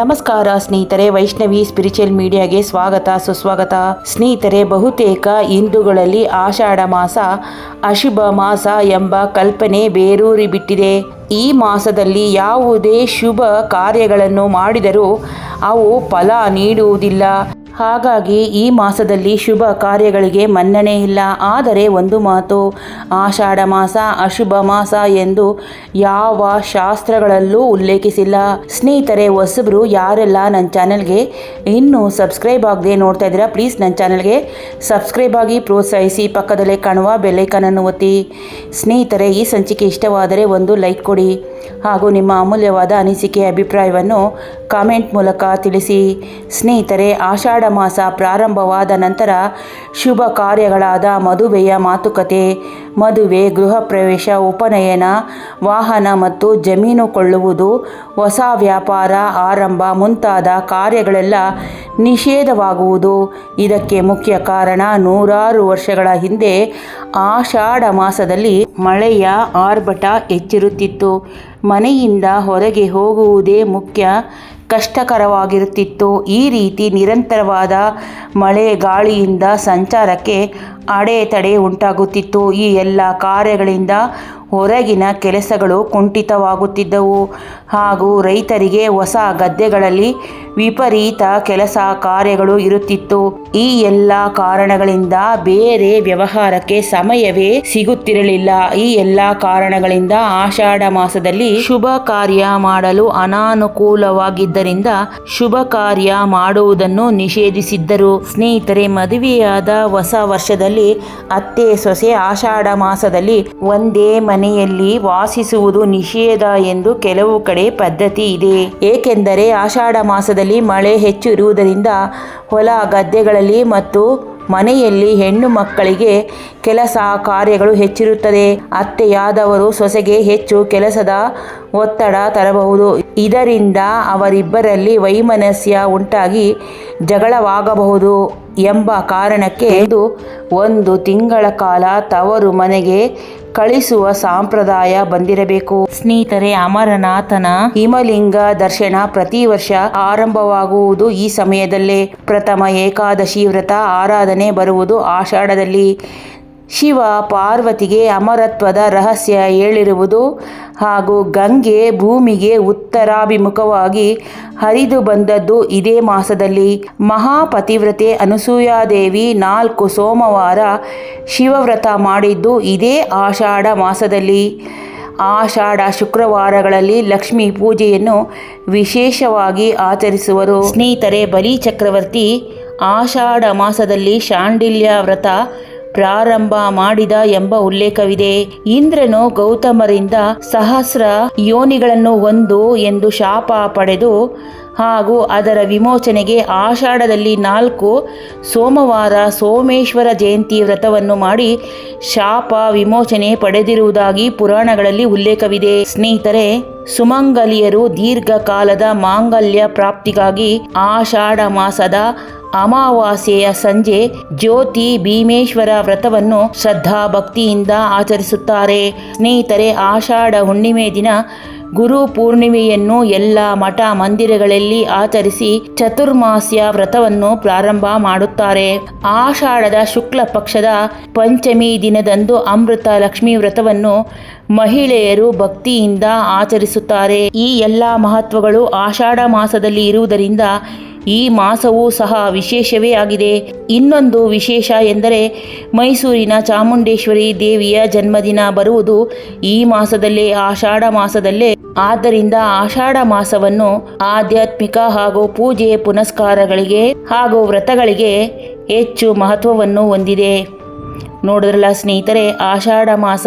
ನಮಸ್ಕಾರ ಸ್ನೇಹಿತರೆ, ವೈಷ್ಣವಿ ಸ್ಪಿರಿಚುವಲ್ ಮೀಡಿಯಾಗೆ ಸ್ವಾಗತ, ಸುಸ್ವಾಗತ. ಸ್ನೇಹಿತರೆ, ಬಹುತೇಕ ಹಿಂದೂಗಳಲ್ಲಿ ಆಷಾಢ ಮಾಸ, ಅಶುಭ ಮಾಸ ಎಂಬ ಕಲ್ಪನೆ ಬೇರೂರಿ ಬಿಟ್ಟಿದೆ. ಈ ಮಾಸದಲ್ಲಿ ಯಾವುದೇ ಶುಭ ಕಾರ್ಯಗಳನ್ನು ಮಾಡಿದರೂ ಅವು ಫಲ ನೀಡುವುದಿಲ್ಲ. ಹಾಗಾಗಿ ಈ ಮಾಸದಲ್ಲಿ ಶುಭ ಕಾರ್ಯಗಳಿಗೆ ಮನ್ನಣೆ ಇಲ್ಲ. ಆದರೆ ಒಂದು ಮಾತು, ಆಷಾಢ ಮಾಸ ಅಶುಭ ಮಾಸ ಎಂದು ಯಾವ ಶಾಸ್ತ್ರಗಳಲ್ಲೂ ಉಲ್ಲೇಖಿಸಿಲ್ಲ. ಸ್ನೇಹಿತರೆ, ಹೊಸಬರು ಯಾರೆಲ್ಲ ನನ್ನ ಚಾನಲ್ಗೆ ಇನ್ನೂ ಸಬ್ಸ್ಕ್ರೈಬ್ ಆಗದೆ ನೋಡ್ತಾ ಇದ್ದೀರಾ, ಪ್ಲೀಸ್ ನನ್ನ ಚಾನಲ್ಗೆ ಸಬ್ಸ್ಕ್ರೈಬ್ ಆಗಿ ಪ್ರೋತ್ಸಾಹಿಸಿ. ಪಕ್ಕದಲ್ಲೇ ಕಾಣುವ ಬೆಲ್ಲೈಕನನ್ನು ಒತ್ತಿ. ಸ್ನೇಹಿತರೆ, ಈ ಸಂಚಿಕೆ ಇಷ್ಟವಾದರೆ ಒಂದು ಲೈಕ್ ಕೊಡಿ ಹಾಗೂ ನಿಮ್ಮ ಅಮೂಲ್ಯವಾದ ಅನಿಸಿಕೆ, ಅಭಿಪ್ರಾಯವನ್ನು ಕಾಮೆಂಟ್ ಮೂಲಕ ತಿಳಿಸಿ. ಸ್ನೇಹಿತರೆ, ಆಷಾಢ ಮಾಸ ಪ್ರಾರಂಭವಾದ ನಂತರ ಶುಭ ಕಾರ್ಯಗಳಾದ ಮದುವೆಯ ಮಾತುಕತೆ, ಮದುವೆ, ಗೃಹ ಪ್ರವೇಶ, ಉಪನಯನ, ವಾಹನ ಮತ್ತು ಜಮೀನು ಕೊಳ್ಳುವುದು, ಹೊಸ ವ್ಯಾಪಾರ ಆರಂಭ ಮುಂತಾದ ಕಾರ್ಯಗಳೆಲ್ಲ ನಿಷೇಧವಾಗುವುದು. ಇದಕ್ಕೆ ಮುಖ್ಯ ಕಾರಣ ನೂರಾರು ವರ್ಷಗಳ ಹಿಂದೆ ಆಷಾಢ ಮಾಸದಲ್ಲಿ ಮಳೆಯ ಆರ್ಭಟ ಹೆಚ್ಚಿರುತ್ತಿತ್ತು. ಮನೆಯಿಂದ ಹೊರಗೆ ಹೋಗುವುದೇ ಮುಖ್ಯ. ಕಷ್ಟಕರವಾಗಿರುತ್ತಿತ್ತು. ಈ ರೀತಿ ನಿರಂತರವಾದ ಮಳೆ ಗಾಳಿಯಿಂದ ಸಂಚಾರಕ್ಕೆ ಅಡೆತಡೆ ಉಂಟಾಗುತ್ತಿತ್ತು. ಈ ಎಲ್ಲ ಕಾರ್ಯಗಳಿಂದ ಹೊರಗಿನ ಕೆಲಸಗಳು ಕುಂಠಿತವಾಗುತ್ತಿದ್ದವು ಹಾಗೂ ರೈತರಿಗೆ ಹೊಸ ಗದ್ದೆಗಳಲ್ಲಿ ವಿಪರೀತ ಕೆಲಸ ಕಾರ್ಯಗಳು ಇರುತ್ತಿತ್ತು. ಈ ಎಲ್ಲ ಕಾರಣಗಳಿಂದ ಬೇರೆ ವ್ಯವಹಾರಕ್ಕೆ ಸಮಯವೇ ಸಿಗುತ್ತಿರಲಿಲ್ಲ. ಈ ಎಲ್ಲ ಕಾರಣಗಳಿಂದ ಆಷಾಢ ಮಾಸದಲ್ಲಿ ಶುಭ ಕಾರ್ಯ ಮಾಡಲು ಅನಾನುಕೂಲವಾಗಿದ್ದರಿಂದ ಶುಭ ಕಾರ್ಯ ಮಾಡುವುದನ್ನು ನಿಷೇಧಿಸಿದ್ದರು. ಸ್ನೇಹಿತರೆ, ಮದುವೆಯಾದ ಹೊಸ ವರ್ಷದಲ್ಲಿ ಅತ್ತೆ ಸೊಸೆ ಆಷಾಢ ಮಾಸದಲ್ಲಿ ಒಂದೇ ಮನೆಯಲ್ಲಿ ವಾಸಿಸುವುದು ನಿಷೇಧ ಎಂದು ಕೆಲವು ಕಡೆ ಪದ್ಧತಿ ಇದೆ. ಏಕೆಂದರೆ ಆಷಾಢ ಮಾಸದಲ್ಲಿ ಮಳೆ ಹೆಚ್ಚು ಇರುವುದರಿಂದ ಹೊಲ, ಗದ್ದೆಗಳಲ್ಲಿ ಮತ್ತು ಮನೆಯಲ್ಲಿ ಹೆಣ್ಣು ಮಕ್ಕಳಿಗೆ ಕೆಲಸ ಕಾರ್ಯಗಳು ಹೆಚ್ಚಿರುತ್ತದೆ. ಅತ್ತೆಯಾದವರು ಸೊಸೆಗೆ ಹೆಚ್ಚು ಕೆಲಸದ ಒತ್ತಡ ತರಬಹುದು. ಇದರಿಂದ ಅವರಿಬ್ಬರಲ್ಲಿ ವೈಮನಸ್ಯ ಉಂಟಾಗಿ ಜಗಳವಾಗಬಹುದು ಎಂಬ ಕಾರಣಕ್ಕೆ ಇದು ಒಂದು ತಿಂಗಳ ಕಾಲ ತವರು ಮನೆಗೆ ಕಳಿಸುವ ಸಂಪ್ರದಾಯ ಬಂದಿರಬೇಕು. ಸ್ನೇಹಿತರೆ, ಅಮರನಾಥನ ಹಿಮಲಿಂಗ ದರ್ಶನ ಪ್ರತಿ ವರ್ಷ ಆರಂಭವಾಗುವುದು ಈ ಸಮಯದಲ್ಲೇ. ಪ್ರಥಮ ಏಕಾದಶಿ ವ್ರತ ಆರಾಧನೆ ಬರುವುದು ಆಷಾಢದಲ್ಲಿ. ಶಿವ ಪಾರ್ವತಿಗೆ ಅಮರತ್ವದ ರಹಸ್ಯ ಹೇಳಿರುವುದು ಹಾಗೂ ಗಂಗೆ ಭೂಮಿಗೆ ಉತ್ತರಾಭಿಮುಖವಾಗಿ ಹರಿದು ಬಂದದ್ದು ಇದೇ ಮಾಸದಲ್ಲಿ. ಮಹಾಪತಿವ್ರತೆ ಅನಸೂಯಾದೇವಿ ನಾಲ್ಕು ಸೋಮವಾರ ಶಿವವ್ರತ ಮಾಡಿದ್ದು ಇದೇ ಆಷಾಢ ಮಾಸದಲ್ಲಿ. ಆಷಾಢ ಶುಕ್ರವಾರಗಳಲ್ಲಿ ಲಕ್ಷ್ಮೀ ಪೂಜೆಯನ್ನು ವಿಶೇಷವಾಗಿ ಆಚರಿಸುವರು. ಸ್ನೇಹಿತರೆ, ಬಲಿ ಚಕ್ರವರ್ತಿ ಆಷಾಢ ಮಾಸದಲ್ಲಿ ಶಾಂಡಿಲ್ಯ ವ್ರತ ಪ್ರಾರಂಭ ಮಾಡಿದ ಎಂಬ ಉಲ್ಲೇಖವಿದೆ. ಇಂದ್ರನು ಗೌತಮರಿಂದ ಸಹಸ್ರ ಯೋನಿಗಳನ್ನು ಒಂದು ಎಂದು ಶಾಪ ಪಡೆದು ಹಾಗೂ ಅದರ ವಿಮೋಚನೆಗೆ ಆಷಾಢದಲ್ಲಿ ನಾಲ್ಕು ಸೋಮವಾರ ಸೋಮೇಶ್ವರ ಜಯಂತಿ ವ್ರತವನ್ನು ಮಾಡಿ ಶಾಪ ವಿಮೋಚನೆ ಪಡೆದಿರುವುದಾಗಿ ಪುರಾಣಗಳಲ್ಲಿ ಉಲ್ಲೇಖವಿದೆ. ಸ್ನೇಹಿತರೆ, ಸುಮಂಗಲಿಯರು ದೀರ್ಘಕಾಲದ ಮಾಂಗಲ್ಯ ಪ್ರಾಪ್ತಿಗಾಗಿ ಆಷಾಢ ಮಾಸದ ಅಮಾವಾಸ್ಯೆಯ ಸಂಜೆ ಜ್ಯೋತಿ ಭೀಮೇಶ್ವರ ವ್ರತವನ್ನು ಶ್ರದ್ಧಾ ಭಕ್ತಿಯಿಂದ ಆಚರಿಸುತ್ತಾರೆ. ಸ್ನೇಹಿತರೆ, ಆಷಾಢ ಹುಣ್ಣಿಮೆ ದಿನ ಗುರು ಪೂರ್ಣಿಮೆಯನ್ನು ಎಲ್ಲ ಮಠ ಮಂದಿರಗಳಲ್ಲಿ ಆಚರಿಸಿ ಚತುರ್ಮಾಸ್ಯ ವ್ರತವನ್ನು ಪ್ರಾರಂಭ ಮಾಡುತ್ತಾರೆ. ಆಷಾಢದ ಶುಕ್ಲ ಪಕ್ಷದ ಪಂಚಮಿ ದಿನದಂದು ಅಮೃತ ಲಕ್ಷ್ಮಿ ವ್ರತವನ್ನು ಮಹಿಳೆಯರು ಭಕ್ತಿಯಿಂದ ಆಚರಿಸುತ್ತಾರೆ. ಈ ಎಲ್ಲ ಮಹತ್ವಗಳು ಆಷಾಢ ಮಾಸದಲ್ಲಿ ಇರುವುದರಿಂದ ಈ ಮಾಸವೂ ಸಹ ವಿಶೇಷವೇ ಆಗಿದೆ. ಇನ್ನೊಂದು ವಿಶೇಷ ಎಂದರೆ ಮೈಸೂರಿನ ಚಾಮುಂಡೇಶ್ವರಿ ದೇವಿಯ ಜನ್ಮದಿನ ಬರುವುದು ಈ ಮಾಸದಲ್ಲೇ, ಆಷಾಢ ಮಾಸದಲ್ಲೇ. ಆದ್ದರಿಂದ ಆಷಾಢ ಮಾಸವನ್ನು ಆಧ್ಯಾತ್ಮಿಕ ಹಾಗೂ ಪೂಜೆ ಪುನಸ್ಕಾರಗಳಿಗೆ ಹಾಗೂ ವ್ರತಗಳಿಗೆ ಹೆಚ್ಚು ಮಹತ್ವವನ್ನು ಹೊಂದಿದೆ. ನೋಡಿದ್ರಲ್ಲ ಸ್ನೇಹಿತರೆ, ಆಷಾಢ ಮಾಸ